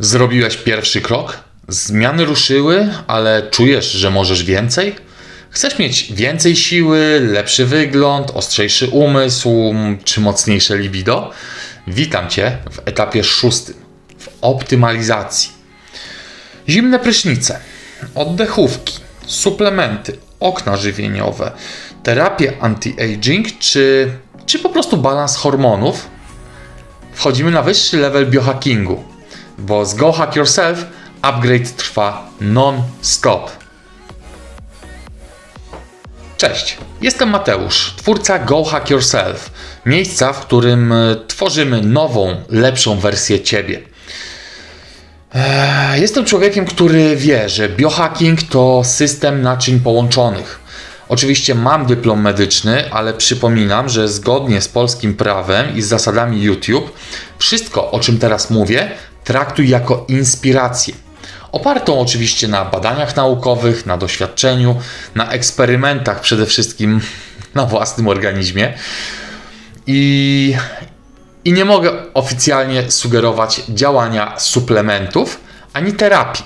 Zrobiłeś pierwszy krok? Zmiany ruszyły, ale czujesz, że możesz więcej? Chcesz mieć więcej siły, lepszy wygląd, ostrzejszy umysł czy mocniejsze libido? Witam Cię w etapie szóstym w optymalizacji. Zimne prysznice, oddechówki, suplementy, okna żywieniowe, terapie anti-aging czy, czy po prostu balans hormonów? Wchodzimy na wyższy level biohackingu, bo z Go Hack Yourself upgrade trwa non-stop. Cześć, jestem Mateusz, twórca Go Hack Yourself, miejsca, w którym e, tworzymy nową, lepszą wersję ciebie. Eee, Jestem człowiekiem, który wie, że biohacking to system naczyń połączonych. Oczywiście mam dyplom medyczny, ale przypominam, że zgodnie z polskim prawem i z zasadami YouTube, wszystko o czym teraz mówię, traktuj jako inspirację. Opartą oczywiście na badaniach naukowych, na doświadczeniu, na eksperymentach przede wszystkim na własnym organizmie. I, i nie mogę oficjalnie sugerować działania suplementów ani terapii.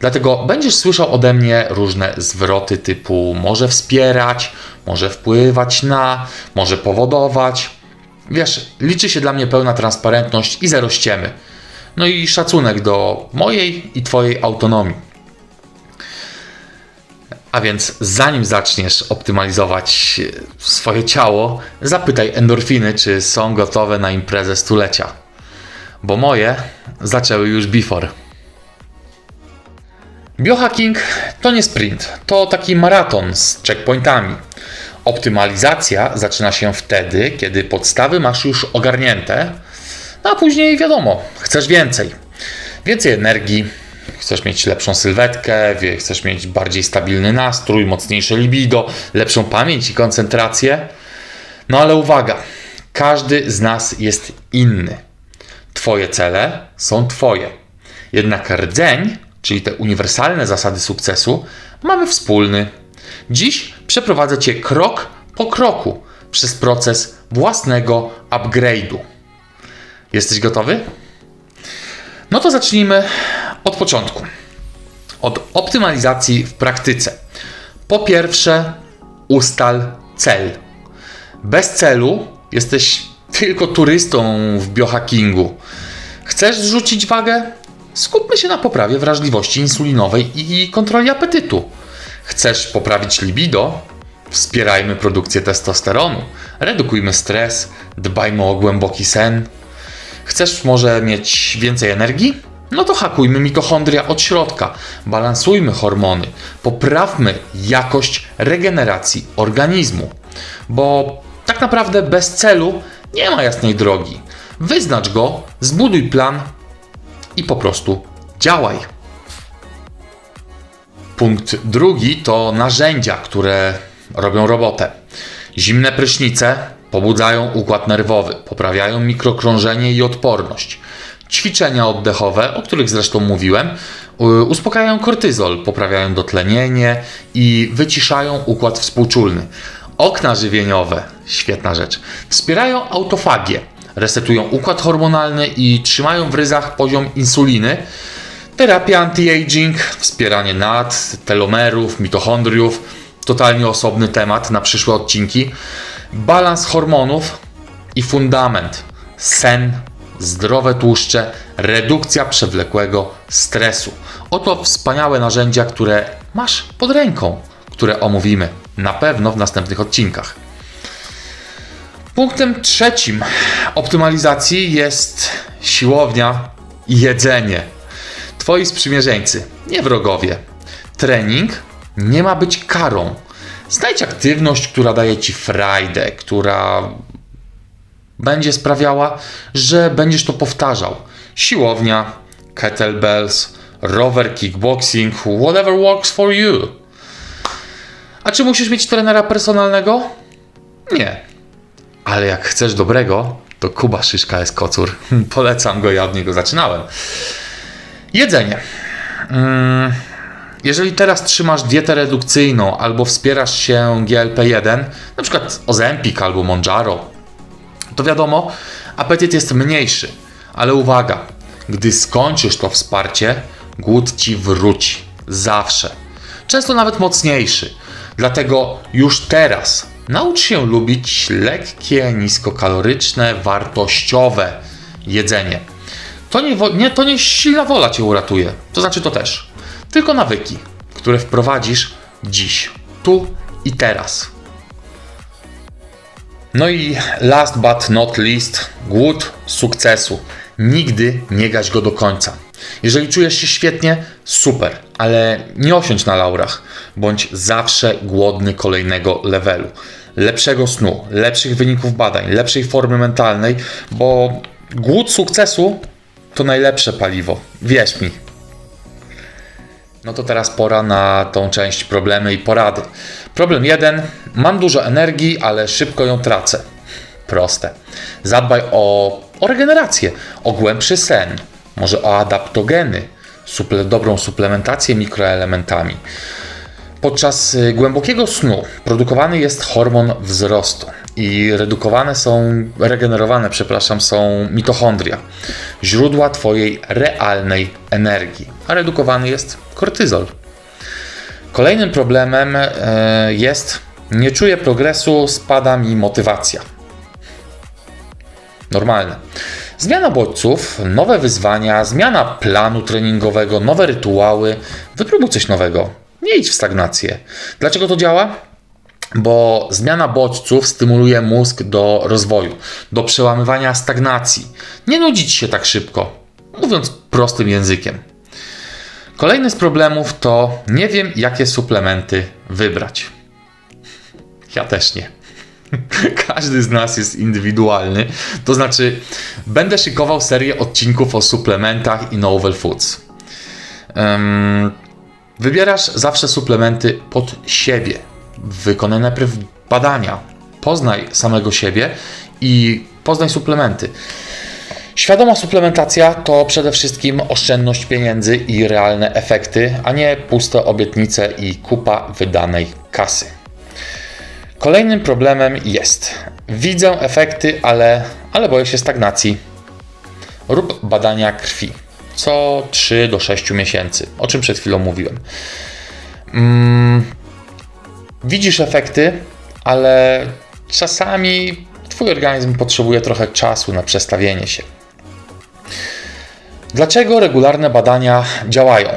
Dlatego będziesz słyszał ode mnie różne zwroty typu może wspierać, może wpływać na, może powodować. Wiesz, liczy się dla mnie pełna transparentność i zero ściemy. No i szacunek do mojej i Twojej autonomii. A więc zanim zaczniesz optymalizować e, swoje ciało, zapytaj endorfiny, czy są gotowe na imprezę stulecia. Bo moje zaczęły już before. Biohacking to nie sprint, to taki maraton z checkpointami. Optymalizacja zaczyna się wtedy, kiedy podstawy masz już ogarnięte, no a później wiadomo, chcesz więcej. Więcej energii, chcesz mieć lepszą sylwetkę, chcesz mieć bardziej stabilny nastrój, mocniejsze libido, lepszą pamięć i koncentrację. No ale uwaga, każdy z nas jest inny. Twoje cele są Twoje. Jednak rdzeń, czyli te uniwersalne zasady sukcesu, mamy wspólny. Dziś przeprowadzę Cię krok po kroku przez proces własnego upgrade'u. Jesteś gotowy? No to zacznijmy od początku. Od optymalizacji w praktyce. Po pierwsze, ustal cel. Bez celu jesteś tylko turystą w biohackingu. Chcesz zrzucić wagę? Skupmy się na poprawie wrażliwości insulinowej i kontroli apetytu. Chcesz poprawić libido? Wspierajmy produkcję testosteronu, redukujmy stres, dbajmy o głęboki sen. Chcesz może mieć więcej energii? No to hakujmy mitochondria od środka, balansujmy hormony, poprawmy jakość regeneracji organizmu. Bo tak naprawdę bez celu nie ma jasnej drogi. Wyznacz go, zbuduj plan i po prostu działaj. Punkt drugi to narzędzia, które robią robotę. Zimne prysznice pobudzają układ nerwowy, poprawiają mikrokrążenie i odporność. Ćwiczenia oddechowe, o których zresztą mówiłem, y, uspokajają kortyzol, poprawiają dotlenienie i wyciszają układ współczulny. Okna żywieniowe, świetna rzecz, wspierają autofagię, resetują układ hormonalny i trzymają w ryzach poziom insuliny, Terapia anti-aging, wspieranie nad, telomerów, mitochondriów, totalnie osobny temat na przyszłe odcinki. Balans hormonów i fundament. Sen, zdrowe tłuszcze, redukcja przewlekłego stresu. Oto wspaniałe narzędzia, które masz pod ręką, które omówimy na pewno w następnych odcinkach. Punktem trzecim optymalizacji jest siłownia i jedzenie. Twoi sprzymierzeńcy, nie wrogowie. Trening nie ma być karą. Znajdź aktywność, która daje ci frajdę, która będzie sprawiała, że będziesz to powtarzał. Siłownia, kettlebells, rower, kickboxing, whatever works for you. A czy musisz mieć trenera personalnego? Nie. Ale jak chcesz dobrego, to Kuba Szyszka jest kocur. Polecam go, ja od niego zaczynałem. Jedzenie. Mm, Jeżeli teraz trzymasz dietę redukcyjną albo wspierasz się GLP-1, na przykład Ozempik albo Monjaro, to wiadomo, apetyt jest mniejszy. Ale uwaga, Gdy skończysz to wsparcie, głód ci wróci. Zawsze. Często nawet mocniejszy. Dlatego już teraz naucz się lubić lekkie, niskokaloryczne, wartościowe jedzenie. To nie, nie, to nie silna wola cię uratuje. To znaczy to też. Tylko nawyki, które wprowadzisz dziś, tu i teraz. No i last but not least, głód sukcesu. Nigdy nie gaś go do końca. Jeżeli czujesz się świetnie, super, ale nie osiądź na laurach. Bądź zawsze głodny kolejnego levelu. Lepszego snu, lepszych wyników badań, lepszej formy mentalnej, bo głód sukcesu to najlepsze paliwo. Wierz mi. No to teraz pora na tą część problemy i porady. Problem jeden. Mam dużo energii, ale szybko ją tracę. Proste. Zadbaj o, o regenerację, o głębszy sen, może o adaptogeny, suple, dobrą suplementację mikroelementami. Podczas y, głębokiego snu produkowany jest hormon wzrostu i redukowane są, regenerowane, przepraszam, są mitochondria, źródła Twojej realnej energii, a redukowany jest kortyzol. Kolejnym problemem e, jest nie czuję progresu, spada mi motywacja. Normalne. Zmiana bodźców, nowe wyzwania, zmiana planu treningowego, nowe rytuały. Wypróbuj coś nowego. Nie idź w stagnację. Dlaczego to działa? Bo zmiana bodźców stymuluje mózg do rozwoju, do przełamywania stagnacji. Nie nudzić się tak szybko, mówiąc prostym językiem. Kolejny z problemów to nie wiem, jakie suplementy wybrać. Ja też nie. Każdy z nas jest indywidualny. To znaczy, będę szykował serię odcinków o suplementach i novel foods. Ym, wybierasz zawsze suplementy pod siebie. Wykonaj najpierw badania. Poznaj samego siebie i poznaj suplementy. Świadoma suplementacja to przede wszystkim oszczędność pieniędzy i realne efekty, a nie puste obietnice i kupa wydanej kasy. Kolejnym problemem jest: widzę efekty, ale, ale boję się stagnacji. Rób badania krwi co 3 do 6 miesięcy, o czym przed chwilą mówiłem. Mm, widzisz efekty, ale czasami Twój organizm potrzebuje trochę czasu na przestawienie się. Dlaczego regularne badania działają?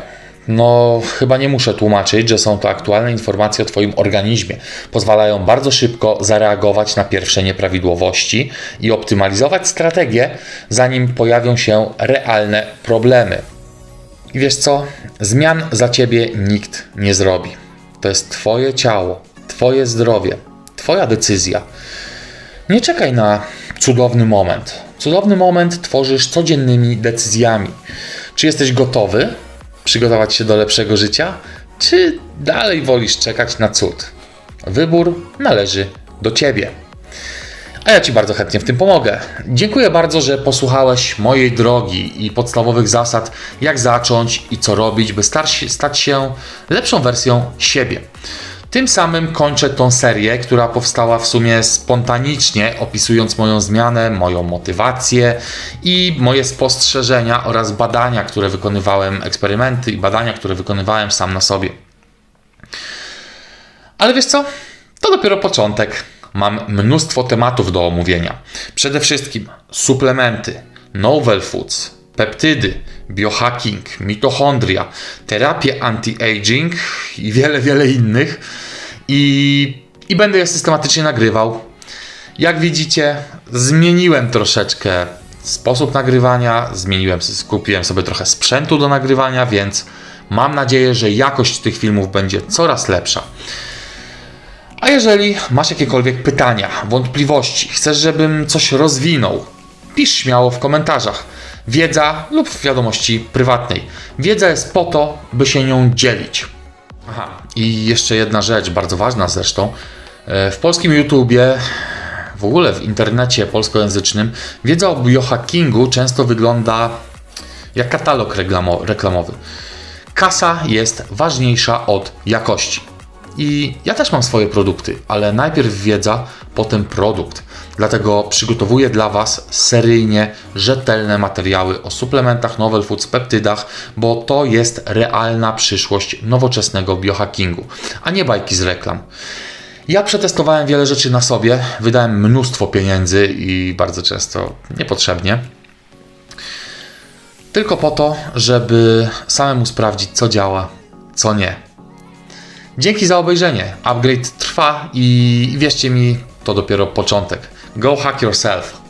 No, chyba nie muszę tłumaczyć, że są to aktualne informacje o Twoim organizmie. Pozwalają bardzo szybko zareagować na pierwsze nieprawidłowości i optymalizować strategię, zanim pojawią się realne problemy. I wiesz co? Zmian za Ciebie nikt nie zrobi. To jest Twoje ciało, Twoje zdrowie, Twoja decyzja. Nie czekaj na cudowny moment. Cudowny moment tworzysz codziennymi decyzjami. Czy jesteś gotowy przygotować się do lepszego życia, czy dalej wolisz czekać na cud? Wybór należy do Ciebie. A ja Ci bardzo chętnie w tym pomogę. Dziękuję bardzo, że posłuchałeś mojej drogi i podstawowych zasad, jak zacząć i co robić, by stać się lepszą wersją siebie. Tym samym kończę tą serię, która powstała w sumie spontanicznie, opisując moją zmianę, moją motywację i moje spostrzeżenia oraz badania, które wykonywałem, eksperymenty i badania, które wykonywałem sam na sobie. Ale wiesz co? To dopiero początek. Mam mnóstwo tematów do omówienia. Przede wszystkim suplementy, novel foods, peptydy, biohacking, mitochondria, terapię anti-aging i wiele, wiele innych. I, I będę je systematycznie nagrywał. Jak widzicie, zmieniłem troszeczkę sposób nagrywania, zmieniłem, skupiłem sobie trochę sprzętu do nagrywania, więc mam nadzieję, że jakość tych filmów będzie coraz lepsza. A jeżeli masz jakiekolwiek pytania, wątpliwości, chcesz, żebym coś rozwinął, pisz śmiało w komentarzach. Wiedza lub w wiadomości prywatnej. Wiedza jest po to, by się nią dzielić. Aha, i jeszcze jedna rzecz, bardzo ważna zresztą. E, W polskim YouTubie, w ogóle w internecie polskojęzycznym, wiedza o biohackingu często wygląda jak katalog reklamo- reklamowy. Kasa jest ważniejsza od jakości. I ja też mam swoje produkty, ale najpierw wiedza, po ten produkt. Dlatego przygotowuję dla Was seryjnie rzetelne materiały o suplementach, novel foods, peptydach, bo to jest realna przyszłość nowoczesnego biohackingu, a nie bajki z reklam. Ja przetestowałem wiele rzeczy na sobie, wydałem mnóstwo pieniędzy i bardzo często niepotrzebnie. Tylko po to, żeby samemu sprawdzić, co działa, co nie. Dzięki za obejrzenie. Upgrade trwa i wierzcie mi, to dopiero początek. Go hack yourself.